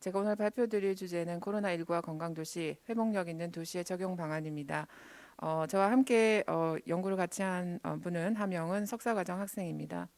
제가 오늘 발표드릴 주제는 코로나19와 건강도시, 회복력 있는 도시의 적용 방안입니다. 어, 저와 함께 어, 연구를 같이 한 어, 분은 한 명은 석사과정 학생입니다.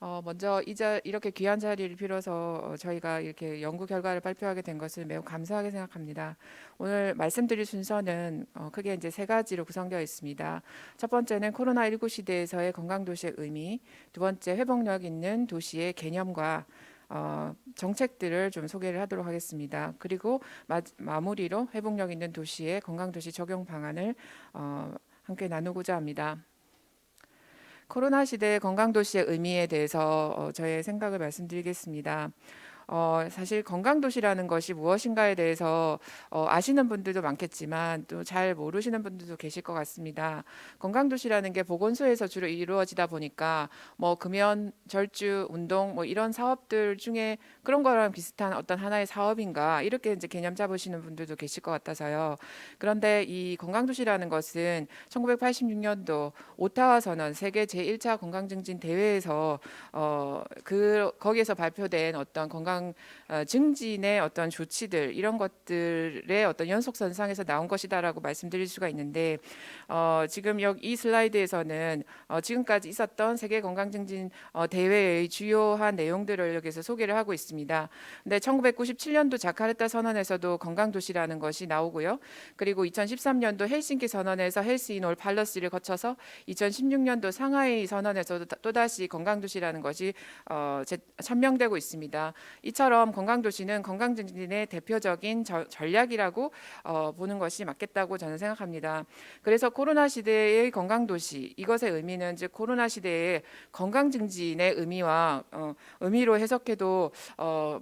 어, 먼저 이자 이렇게 귀한 자리를 빌어서 어, 저희가 이렇게 연구 결과를 발표하게 된 것을 매우 감사하게 생각합니다. 오늘 말씀드릴 순서는 어, 크게 이제 세 가지로 구성되어 있습니다. 첫 번째는 코로나19 시대에서의 건강 도시의 의미, 두 번째 회복력 있는 도시의 개념과 어, 정책들을 좀 소개를 하도록 하겠습니다. 그리고 마, 마무리로 회복력 있는 도시의 건강도시 적용 방안을 어, 함께 나누고자 합니다. 코로나 시대의 건강도시의 의미에 대해서 어, 저의 생각을 말씀드리겠습니다. 어, 사실 건강도시라는 것이 무엇인가에 대해서 어, 아시는 분들도 많겠지만 또 잘 모르시는 분들도 계실 것 같습니다. 건강도시라는 게 보건소에서 주로 이루어지다 보니까 뭐 금연, 절주, 운동 뭐 이런 사업들 중에 그런 거랑 비슷한 어떤 하나의 사업인가 이렇게 이제 개념 잡으시는 분들도 계실 것 같아서요. 그런데 이 건강도시라는 것은 1986년도 오타와 선언 세계 제1차 건강증진 대회에서 어, 그 거기에서 발표된 어떤 건강 어, 증진의 어떤 조치들 이런 것들의 어떤 연속선상에서 나온 것이다라고 말씀드릴 수가 있는데 어, 지금 여기 이 슬라이드에서는 어, 지금까지 있었던 세계 건강 증진 어, 대회의 주요한 내용들을 여기서 소개를 하고 있습니다. 근데 1997년도 자카르타 선언에서도 건강 도시라는 것이 나오고요. 그리고 2013년도 헬싱키 선언에서 헬스 인올 팔러스를 거쳐서 2016년도 상하이 선언에서도 또다시 건강 도시라는 것이 어, 제, 천명되고 있습니다. 이처럼 건강도시는 건강증진의 대표적인 저, 전략이라고 어, 보는 것이 맞겠다고 저는 생각합니다. 그래서 코로나 시대의 건강도시 이것의 의미는 즉 코로나 시대의 건강증진의 의미와 어, 의미로 해석해도 어, 어,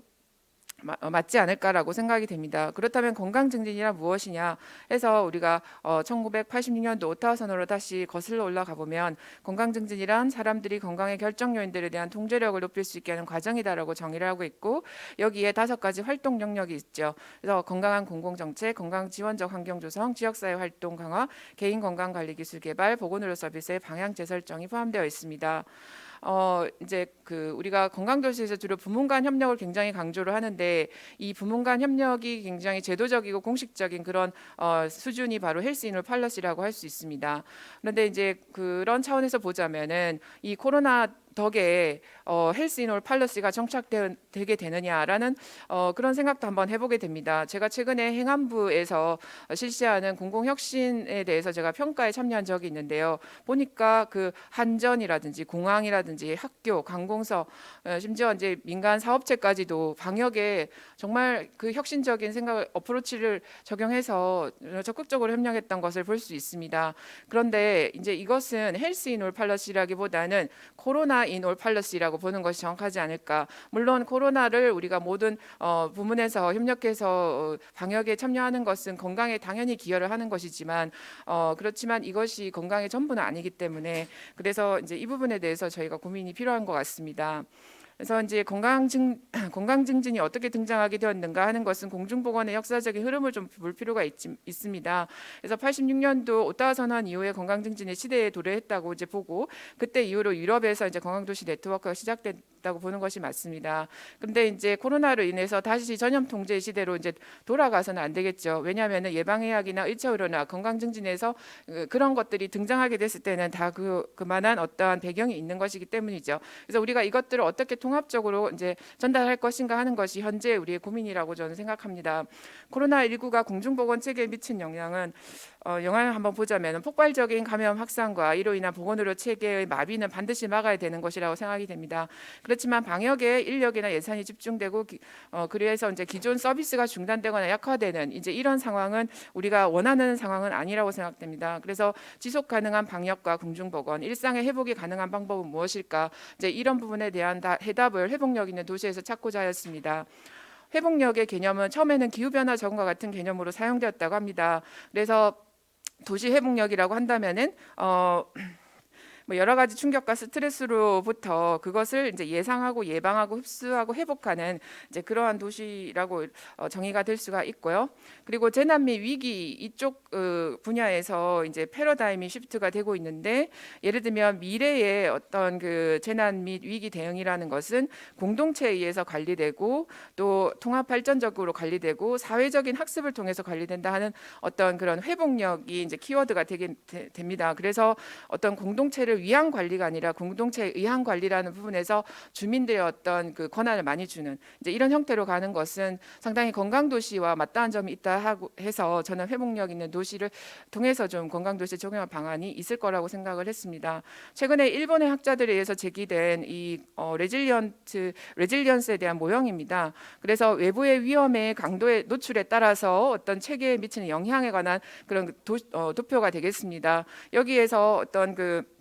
맞지 않을까라고 생각이 됩니다. 그렇다면 건강 증진이란 무엇이냐 해서 우리가 어, 1986년도 오타와 선언으로 다시 거슬러 올라가 보면 건강 증진이란 사람들이 건강의 결정 요인들에 대한 통제력을 높일 수 있게 하는 과정이다라고 정의를 하고 있고 여기에 다섯 가지 활동 영역이 있죠. 그래서 건강한 공공 정책, 건강 지원적 환경 조성, 지역 사회 활동 강화, 개인 건강 관리 기술 개발, 보건의료 서비스의 방향 재설정이 포함되어 있습니다. 어 이제 그 우리가 건강도시에서 주로 부문 간 협력을 굉장히 강조를 하는데 이 부문 간 협력이 굉장히 제도적이고 공식적인 그런 어 수준이 바로 헬스인올 팔러시라고 할 수 있습니다. 그런데 이제 그런 차원에서 보자면은 이 코로나 덕에 어, 헬스인올 팔러시가 정착되게 되느냐라는 어, 그런 생각도 한번 해보게 됩니다. 제가 최근에 행안부에서 실시하는 공공혁신에 대해서 제가 평가에 참여한 적이 있는데요. 보니까 그 한전이라든지 공항이라든지 학교, 관공서, 어, 심지어 이제 민간 사업체까지도 방역에 정말 그 혁신적인 생각 어프로치를 적용해서 적극적으로 협력했던 것을 볼 수 있습니다. 그런데 이제 이것은 헬스인올 팔러시라기보다는 코로나 인올 팔러시라고 보는 것이 정확하지 않을까. 물론 코로나를 우리가 모든 어, 부문에서 협력해서 어, 방역에 참여하는 것은 건강에 당연히 기여를 하는 것이지만 어, 그렇지만 이것이 건강의 전부는 아니기 때문에 그래서 이제 이 부분에 대해서 저희가 고민이 필요한 것 같습니다. 그래서 이제 건강 증 건강 증진이 어떻게 등장하게 되었는가 하는 것은 공중 보건의 역사적인 흐름을 좀 볼 필요가 있, 있습니다. 그래서 86년도 오타와 선언 이후에 건강 증진의 시대에 도래했다고 이제 보고 그때 이후로 유럽에서 이제 건강 도시 네트워크가 시작됐다고 보는 것이 맞습니다. 그런데 이제 코로나로 인해서 다시 전염 통제 시대로 이제 돌아가서는 안 되겠죠. 왜냐하면 예방의학이나 일차 의료나 건강 증진에서 그, 그런 것들이 등장하게 됐을 때는 다 그 그만한 어떠한 배경이 있는 것이기 때문이죠. 그래서 우리가 이것들을 어떻게 통합적으로 이제 전달할 것인가 하는 것이 현재 우리의 고민이라고 저는 생각합니다. 코로나 19가 공중보건 체계에 미친 영향은 어, 영향을 한번 보자면 폭발적인 감염 확산과 이로 인한 보건의료 체계의 마비는 반드시 막아야 되는 것이라고 생각이 됩니다. 그렇지만 방역에 인력이나 예산이 집중되고 기, 어, 그래서 이제 기존 서비스가 중단되거나 약화되는 이제 이런 상황은 우리가 원하는 상황은 아니라고 생각됩니다. 그래서 지속 가능한 방역과 공중보건, 일상의 회복이 가능한 방법은 무엇일까? 이제 이런 부분에 대한 다 해 답을 회복력 있는 도시에서 찾고자 하였습니다. 회복력의 개념은 처음에는 기후변화 적응과 같은 개념으로 사용되었다고 합니다. 그래서 도시 회복력이라고 한다면은 어 뭐 여러 가지 충격과 스트레스로부터 그것을 이제 예상하고 예방하고 흡수하고 회복하는 이제 그러한 도시라고 어, 정의가 될 수가 있고요. 그리고 재난 및 위기 이쪽 어, 분야에서 이제 패러다임이 시프트가 되고 있는데 예를 들면 미래의 어떤 그 재난 및 위기 대응이라는 것은 공동체에 의해서 관리되고 또 통합 발전적으로 관리되고 사회적인 학습을 통해서 관리된다 하는 어떤 그런 회복력이 이제 키워드가 되게 되- 됩니다. 그래서 어떤 공동체를 위한 관리가 아니라 공동체에 의한 관리라는 부분에서 주민들의 어떤 그 권한을 많이 주는 이제 이런 형태로 가는 것은 상당히 건강 도시와 맞닿은 점이 있다 하고 해서 저는 회복력 있는 도시를 통해서 좀 건강 도시 적용할 방안이 있을 거라고 생각을 했습니다. 최근에 일본의 학자들에 의해서 제기된 이 어, 레질리언트 레질리언스에 대한 모형입니다. 그래서 외부의 위험의 강도의 노출에 따라서 어떤 체계에 미치는 영향에 관한 그런 도, 어, 도표가 되겠습니다. 여기에서 어떤 그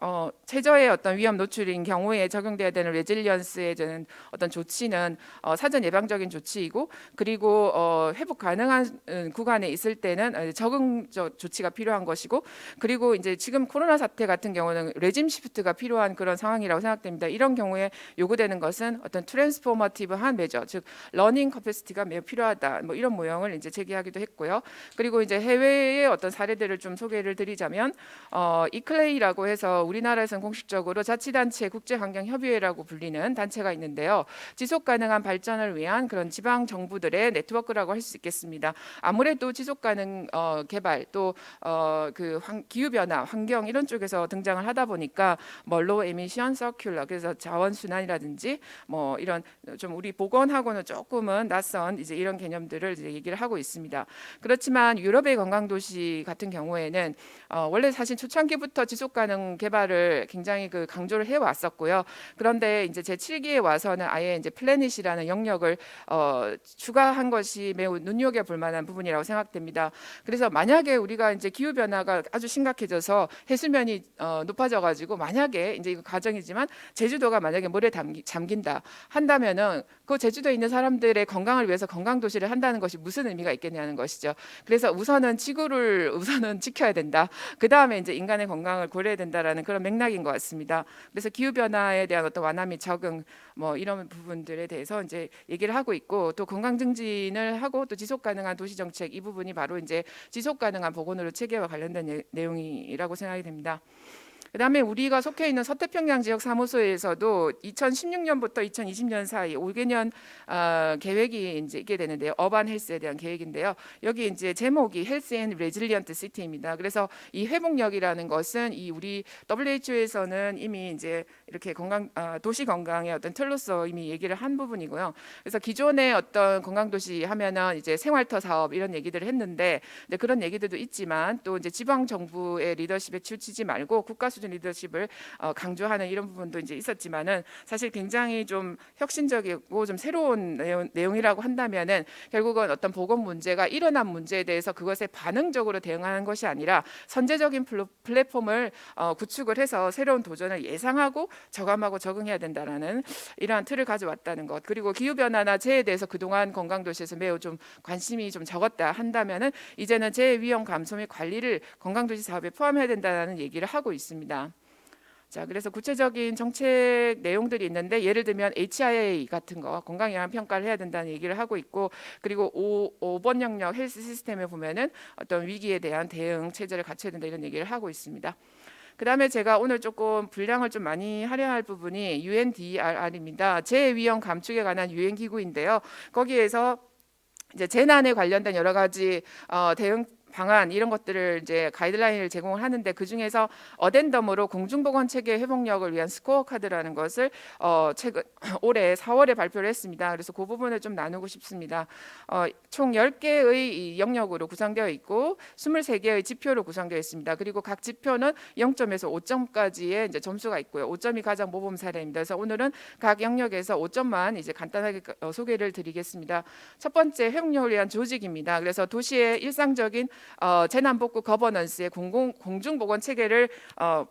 어, 최저의 어떤 위험 노출인 경우에 적용돼야 되는 레질리언스에 되는 어떤 조치는 어, 사전 예방적인 조치이고 그리고 어, 회복 가능한 음, 구간에 있을 때는 어, 적응적 조치가 필요한 것이고 그리고 이제 지금 코로나 사태 같은 경우는 레짐 시프트가 필요한 그런 상황이라고 생각됩니다. 이런 경우에 요구되는 것은 어떤 트랜스포머티브한 메저 즉 러닝 커패시티가 매우 필요하다. 뭐 이런 모형을 이제 제기하기도 했고요. 그리고 이제 해외의 어떤 사례들을 좀 소개를 드리자면 어, 이클레이라고 해서 우리나라에서는 공식적으로 자치단체 국제환경협의회라고 불리는 단체가 있는데요. 지속 가능한 발전을 위한 그런 지방 정부들의 네트워크라고 할 수 있겠습니다. 아무래도 지속 가능 어, 개발 또그 기후 변화, 환경 이런 쪽에서 등장을 하다 보니까 뭐 로우 에미션 서큘러 그래서 자원 순환이라든지 뭐 이런 좀 우리 보건하고는 조금은 낯선 이제 이런 개념들을 이제 얘기를 하고 있습니다. 그렇지만 유럽의 관광 도시 같은 경우에는 어, 원래 사실 초창기부터 지속 가능 개발 을 굉장히 그 강조를 해 왔었고요. 그런데 이제 제 7기에 와서는 아예 이제 플래닛이라는 영역을 어, 추가한 것이 매우 눈여겨 볼 만한 부분이라고 생각됩니다. 그래서 만약에 우리가 이제 기후 변화가 아주 심각해져서 해수면이 어, 높아져 가지고 만약에 이제 이거 가정이지만 제주도가 만약에 물에 담기, 잠긴다 한다면은 그 제주도에 있는 사람들의 건강을 위해서 건강 도시를 한다는 것이 무슨 의미가 있겠냐는 것이죠. 그래서 우선은 지구를 우선은 지켜야 된다. 그 다음에 이제 인간의 건강을 고려해야 된다라는 그런 맥락인 것 같습니다. 그래서 기후 변화에 대한 어떤 완화 및 적응 뭐 이런 부분들에 대해서 이제 얘기를 하고 있고 또 건강 증진을 하고 또 지속 가능한 도시 정책 이 부분이 바로 이제 지속 가능한 보건으로 체계와 관련된 내- 내용이라고 생각이 됩니다. 그다음에 우리가 속해 있는 서태평양 지역 사무소에서도 2016년부터 2020년 사이 5개년 어, 계획이 이제 있게 되는데요. 어반 헬스에 대한 계획인데요. 여기 이제 제목이 헬스 앤 레질리언트 시티입니다. 그래서 이 회복력이라는 것은 이 우리 WHO에서는 이미 이제 이렇게 건강 아, 도시 건강의 어떤 틀로서 이미 얘기를 한 부분이고요. 그래서 기존의 어떤 건강 도시 하면은 이제 생활터 사업 이런 얘기들을 했는데 그런 얘기들도 있지만 또 이제 지방 정부의 리더십에 치우치지 말고 국가 수준 리더십을 어, 강조하는 이런 부분도 이제 있었지만은 사실 굉장히 좀 혁신적이고 좀 새로운 내용, 내용 이라고 한다면은 결국은 어떤 보건 문제가 일어난 문제에 대해서 그것에 반응적으로 대응하는 것이 아니라 선제적인 플랫폼을 어, 구축을 해서 새로운 도전을 예상하고 저감하고 적응해야 된다라는 이러한 틀을 가져왔다는 것. 그리고 기후 변화나 재해에 대해서 그동안 건강 도시에서 매우 좀 관심이 좀 적었다 한다면은 이제는 재해 위험 감소 및 관리를 건강 도시 사업에 포함해야 된다는 얘기를 하고 있습니다. 자, 그래서 구체적인 정책 내용들이 있는데 예를 들면 HIA 같은 거 건강 영향 평가를 해야 된다는 얘기를 하고 있고 그리고 5, 5번 영역 헬스 시스템에 보면은 어떤 위기에 대한 대응 체제를 갖춰야 된다 이런 얘기를 하고 있습니다. 그다음에 제가 오늘 조금 분량을 좀 많이 할애할 부분이 UNDRR입니다. 재위험 감축에 관한 유엔 기구인데요. 거기에서 이제 재난에 관련된 여러 가지 어, 대응 방안 이런 것들을 이제 가이드라인을 제공을 하는데 그 중에서 어덴덤으로 공중보건 체계 회복력을 위한 스코어 카드라는 것을 어, 최근 올해 4월에 발표를 했습니다. 그래서 그 부분을 좀 나누고 싶습니다. 어, 총 10개의 이 영역으로 구성되어 있고 23개의 지표로 구성되어 있습니다. 그리고 각 지표는 0점에서 5점까지의 이제 점수가 있고요. 5점이 가장 모범 사례입니다. 그래서 오늘은 각 영역에서 5점만 이제 간단하게 어, 소개를 드리겠습니다. 첫 번째 회복력을 위한 조직입니다. 그래서 도시의 일상적인 어, 재난복구 거버넌스의 공공 공중보건 체계를 어,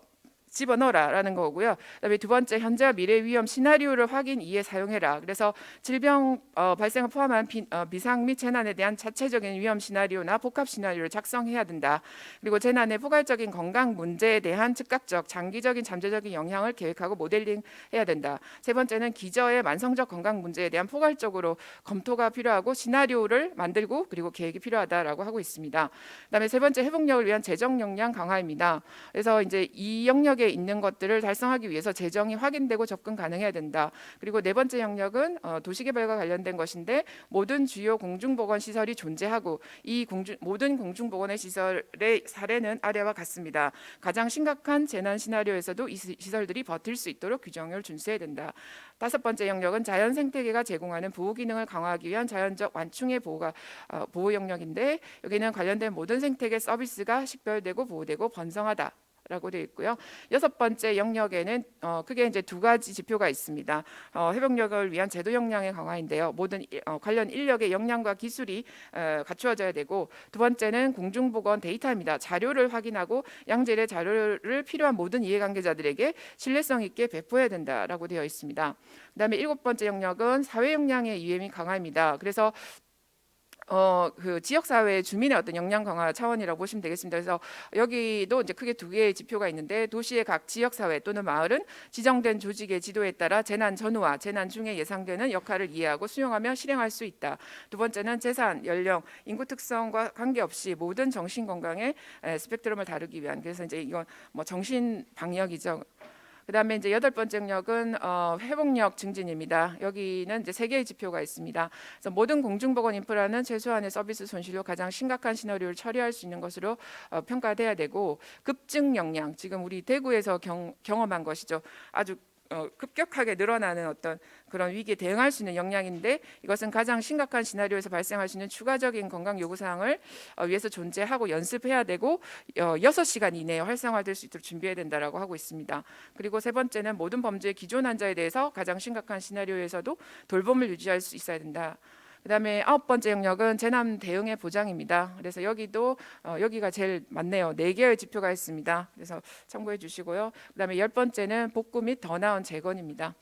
집어넣어라라는 거고요. 그다음에 두 번째 현재와 미래 위험 시나리오를 확인 이해 사용해라. 그래서 질병 어, 발생을 포함한 비, 어, 비상 및 재난에 대한 자체적인 위험 시나리오나 복합 시나리오를 작성해야 된다. 그리고 재난의 포괄적인 건강 문제에 대한 즉각적 장기적인 잠재적인 영향을 계획하고 모델링해야 된다. 세 번째는 기저의 만성적 건강 문제에 대한 포괄적으로 검토가 필요하고 시나리오를 만들고 그리고 계획이 필요하다라고 하고 있습니다. 그다음에 세 번째 회복력을 위한 재정 역량 강화입니다. 그래서 이제 이 영역 에 있는 것들을 달성하기 위해서 재정이 확인되고 접근 가능해야 된다. 그리고 네 번째 영역은 어, 도시개발과 관련된 것인데 모든 주요 공중보건 시설이 존재하고 이 공중, 모든 공중보건의 시설의 사례는 아래와 같습니다. 가장 심각한 재난 시나리오에서도 이 시- 시설들이 버틸 수 있도록 규정을 준수해야 된다. 다섯 번째 영역은 자연 생태계가 제공하는 보호 기능을 강화하기 위한 자연적 완충의 보호가 어, 보호 영역인데 여기는 관련된 모든 생태계 서비스가 식별되고 보호되고 번성하다. 라고 되어 있고요. 여섯 번째 영역에는 어, 크게 이제 두 가지 지표가 있습니다. 어, 회복력을 위한 제도 역량의 강화인데요. 모든 일- 어, 관련 인력의 역량과 기술이 어, 갖추어져야 되고 두 번째는 공중보건 데이터입니다. 자료를 확인하고 양질의 자료를 필요한 모든 이해관계자들에게 신뢰성 있게 배포해야 된다라고 되어 있습니다. 그다음에 일곱 번째 영역은 사회 역량의 이해미 강화입니다. 그래서 어 그 지역 사회 주민의 어떤 역량 강화 차원이라고 보시면 되겠습니다. 그래서 여기도 이제 크게 두 개의 지표가 있는데 도시의 각 지역 사회 또는 마을은 지정된 조직의 지도에 따라 재난 전후와 재난 중에 예상되는 역할을 이해하고 수용하며 실행할 수 있다. 두 번째는 재산, 연령, 인구 특성과 관계없이 모든 정신 건강의 에, 스펙트럼을 다루기 위한 그래서 이제 이건 뭐 정신 방역이죠. 그다음에 이제 여덟 번째 영역은 어, 회복력 증진입니다. 여기는 이제 세 개의 지표가 있습니다. 그래서 모든 공중보건 인프라는 최소한의 서비스 손실로 가장 심각한 시나리오를 처리할 수 있는 것으로 어, 평가돼야 되고 급증 역량 지금 우리 대구에서 경, 경험한 것이죠. 아주 어, 급격하게 늘어나는 어떤 그런 위기에 대응할 수 있는 역량인데 이것은 가장 심각한 시나리오에서 발생할 수 있는 추가적인 건강 요구 사항을 어, 위해서 존재하고 연습해야 되고 어, 6시간 이내에 활성화될 수 있도록 준비해야 된다라고 하고 있습니다. 그리고 세 번째는 모든 범죄의 기존 환자에 대해서 가장 심각한 시나리오에서도 돌봄을 유지할 수 있어야 된다. 그다음에 아홉 번째 영역은 재난 대응의 보장입니다. 그래서 여기도 어, 여기가 제일 많네요. 네 개의 지표가 있습니다. 그래서 참고해 주시고요. 그다음에 열 번째는 복구 및 더 나은 재건입니다.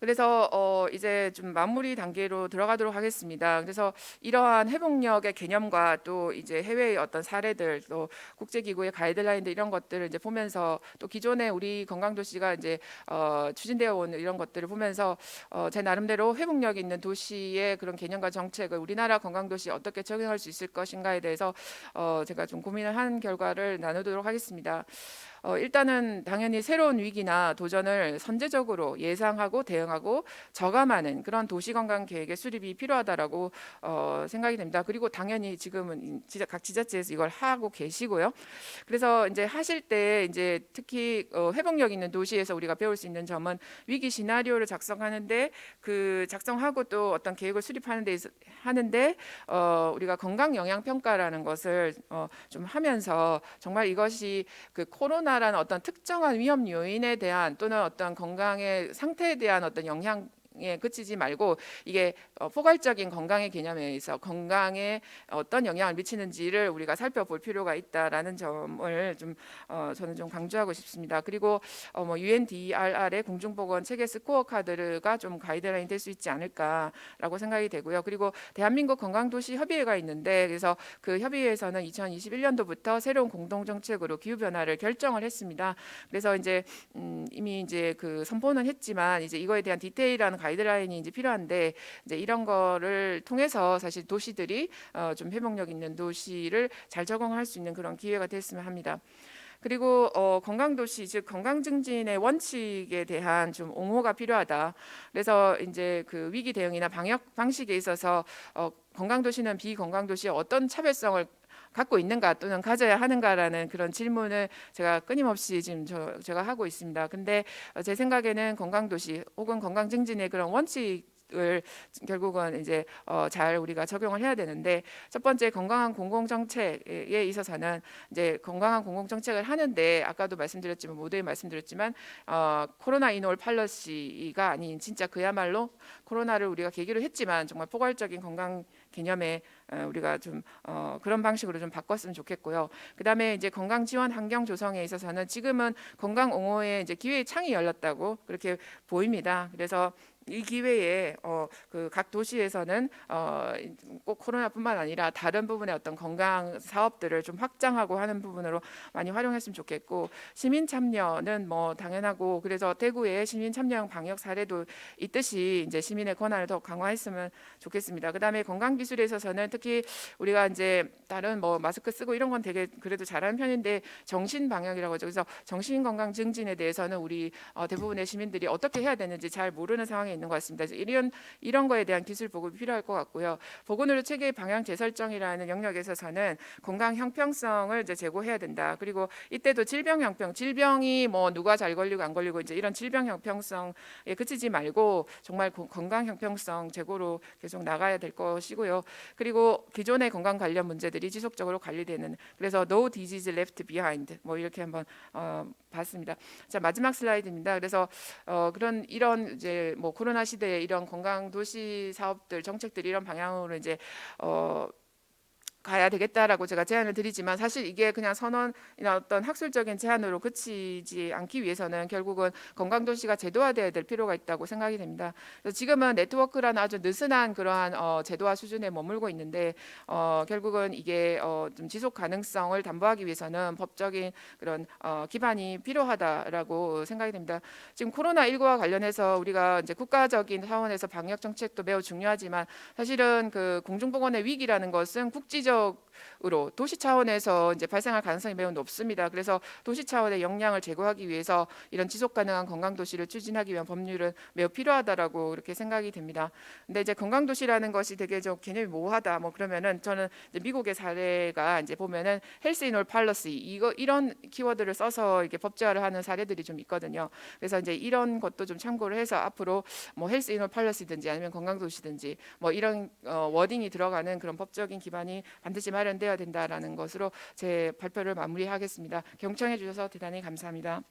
그래서 어 이제 좀 마무리 단계로 들어가도록 하겠습니다. 그래서 이러한 회복력의 개념과 또 이제 해외의 어떤 사례들 또 국제기구의 가이드라인들 이런 것들을 이제 보면서 또 기존에 우리 건강도시가 이제 어 추진되어 온 이런 것들을 보면서 어 제 나름대로 회복력 있는 도시의 그런 개념과 정책을 우리나라 건강도시에 어떻게 적용할 수 있을 것인가에 대해서 어 제가 좀 고민을 한 결과를 나누도록 하겠습니다. 어, 일단은 당연히 새로운 위기나 도전을 선제적으로 예상하고 대응하고 저감하는 그런 도시건강 계획의 수립이 필요하다라고 어, 생각이 됩니다. 그리고 당연히 지금은 지자, 각 지자체에서 이걸 하고 계시고요. 그래서 이제 하실 때 이제 특히 어, 회복력 있는 도시에서 우리가 배울 수 있는 점은 위기 시나리오를 작성하는데 그 작성하고 또 어떤 계획을 수립하는 데 있어, 하는데 어, 우리가 건강 영향 평가라는 것을 어, 좀 하면서 정말 이것이 그 코로나 라는 어떤 특정한 위험 요인에 대한 또는 어떤 건강의 상태에 대한 어떤 영향 에 그치지 말고 이게 어, 포괄적인 건강의 개념에 있어 건강에 어떤 영향을 미치는지를 우리가 살펴볼 필요가 있다라는 점을 좀 어, 저는 좀 강조하고 싶습니다. 그리고 어, 뭐 UNDRR의 공중보건 체계 스코어 카드가 좀 가이드라인 될 수 있지 않을까라고 생각이 되고요. 그리고 대한민국 건강도시 협의회가 있는데 그래서 그 협의회에서는 2021년도부터 새로운 공동 정책으로 기후 변화를 결정을 했습니다. 그래서 이제 음, 이미 이제 그 선포는 했지만 이제 이거에 대한 디테일한 가이드 라인이 이제 필요한데 이제 이런 거를 통해서 사실 도시들이 어, 좀 회복력 있는 도시를 잘 적응할 수 있는 그런 기회가 됐으면 합니다. 그리고 어, 건강도시 즉 건강 증진의 원칙에 대한 좀 옹호가 필요하다. 그래서 이제 그 위기 대응이나 방역 방식에 있어서 어, 건강도시는 비건강도시의 어떤 차별성을 갖고 있는가 또는 가져야 하는가라는 그런 질문을 제가 끊임없이 지금 저, 제가 하고 있습니다. 근데 어, 제 생각에는 건강도시 혹은 건강증진의 그런 원칙 을 결국은 이제 어, 잘 우리가 적용을 해야 되는데 첫 번째 건강한 공공 정책에 있어서는 이제 건강한 공공 정책을 하는데 아까도 말씀드렸지만 모두에 말씀드렸지만 어, 코로나 인올 팔러시가 아닌 진짜 그야말로 코로나를 우리가 계기로 했지만 정말 포괄적인 건강 개념의 어, 우리가 좀 어, 그런 방식으로 좀 바꿨으면 좋겠고요. 그다음에 이제 건강 지원 환경 조성에 있어서는 지금은 건강 옹호에 이제 기회의 창이 열렸다고 그렇게 보입니다. 그래서 이 기회에 어, 그 각 도시에서는 어, 꼭 코로나뿐만 아니라 다른 부분의 어떤 건강 사업들을 좀 확장하고 하는 부분으로 많이 활용했으면 좋겠고 시민 참여는 뭐 당연하고 그래서 대구에 시민 참여형 방역 사례도 있듯이 이제 시민의 권한을 더 강화했으면 좋겠습니다. 그다음에 건강 기술에 있어서는 특히 우리가 이제 다른 뭐 마스크 쓰고 이런 건 되게 그래도 잘하는 편인데 정신 방역이라고 하죠. 그래서 정신 건강 증진에 대해서는 우리 어, 대부분의 시민들이 어떻게 해야 되는지 잘 모르는 상황에 있는 것 같습니다. 이런 이런 거에 대한 기술 보급이 필요할 것 같고요. 보건의료 체계 방향 재설정이라는 영역에 있어서는 건강 형평성을 이제 제고해야 된다. 그리고 이때도 질병 형평, 질병이 뭐 누가 잘 걸리고 안 걸리고 이제 이런 질병 형평성에 그치지 말고 정말 고- 건강 형평성 제고로 계속 나가야 될 것이고요. 그리고 기존의 건강 관련 문제들이 지속적으로 관리되는 그래서 no disease left behind 뭐 이렇게 한번 어, 봤습니다. 자 마지막 슬라이드입니다. 그래서 어, 그런 이런 이제 뭐 코로나 시대에 이런 건강 도시 사업들 정책들 이런 방향으로 이제 어, 가야 되겠다라고 제가 제안을 드리지만 사실 이게 그냥 선언이나 어떤 학술적인 제안으로 그치지 않기 위해서는 결국은 건강 도시가 제도화돼야 될 필요가 있다고 생각이 됩니다. 그래서 지금은 네트워크라는 아주 느슨한 그러한 어, 제도화 수준에 머물고 있는데 어, 결국은 이게 어, 좀 지속 가능성을 담보하기 위해서는 법적인 그런 어, 기반이 필요하다라고 생각이 됩니다. 지금 코로나 19와 관련해서 우리가 이제 국가적인 차원에서 방역 정책도 매우 중요하지만 사실은 그 공중보건의 위기라는 것은 국지적 yo 으로 도시 차원에서 이제 발생할 가능성이 매우 높습니다. 그래서 도시 차원의 역량을 제고하기 위해서 이런 지속 가능한 건강 도시를 추진하기 위한 법률은 매우 필요하다라고 그렇게 생각이 됩니다. 근데 이제 건강 도시라는 것이 되게 좀 개념이 모호하다. 뭐 그러면은 저는 미국의 사례가 이제 보면은 헬스 인올 팔러시 이거 이런 키워드를 써서 이게 법제화를 하는 사례들이 좀 있거든요. 그래서 이제 이런 것도 좀 참고를 해서 앞으로 뭐 헬스 인올 팔러시든지 아니면 건강 도시든지 뭐 이런 어, 워딩이 들어가는 그런 법적인 기반이 반드시 마련되어야 된다라는 것으로 제 발표를 마무리하겠습니다. 경청해 주셔서 대단히 감사합니다.